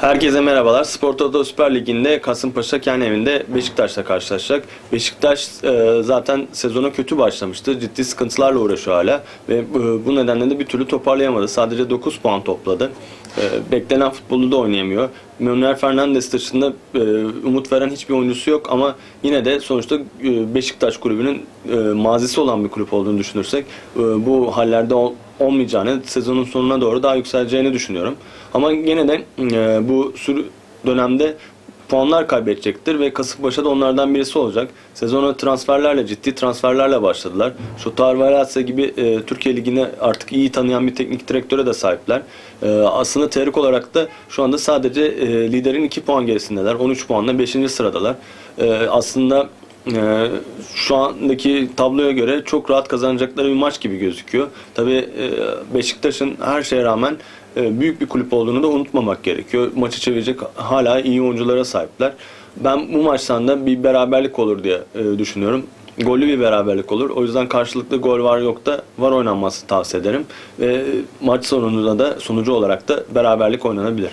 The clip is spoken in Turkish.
Herkese merhabalar. Spor Toto Süper Ligi'nde Kasımpaşa kendi evinde Beşiktaş'la karşılaşacak. Beşiktaş e, zaten sezona kötü başlamıştı. Ciddi sıkıntılarla uğraşıyor hala ve e, bu nedenle de bir türlü toparlayamadı. Sadece 9 puan topladı. E, beklenen futbolu da oynayamıyor. Manuel Fernandes dışında e, umut veren hiçbir oyuncusu yok ama yine de sonuçta e, Beşiktaş kulübünün e, mazisi olan bir kulüp olduğunu düşünürsek e, bu hallerde olmayacağını, sezonun sonuna doğru daha yükseleceğini düşünüyorum. Ama yine de e, bu sürü dönemde puanlar kaybedecektir ve Kasımpaşa da onlardan birisi olacak. Sezona transferlerle, ciddi transferlerle başladılar. Şutar Valatsa gibi e, Türkiye Ligi'ni artık iyi tanıyan bir teknik direktöre de sahipler. E, aslında teorik olarak da şu anda sadece e, liderin 2 puan gerisindeler. 13 puanla 5. sıradalar. E, aslında ee, şu andaki tabloya göre çok rahat kazanacakları bir maç gibi gözüküyor. Tabii e, Beşiktaş'ın her şeye rağmen e, büyük bir kulüp olduğunu da unutmamak gerekiyor. Maçı çevirecek hala iyi oyunculara sahipler. Ben bu maçtan da bir beraberlik olur diye e, düşünüyorum. Gollü bir beraberlik olur. O yüzden karşılıklı gol var yok da var oynanması tavsiye ederim. Ve maç sonunda da sonucu olarak da beraberlik oynanabilir.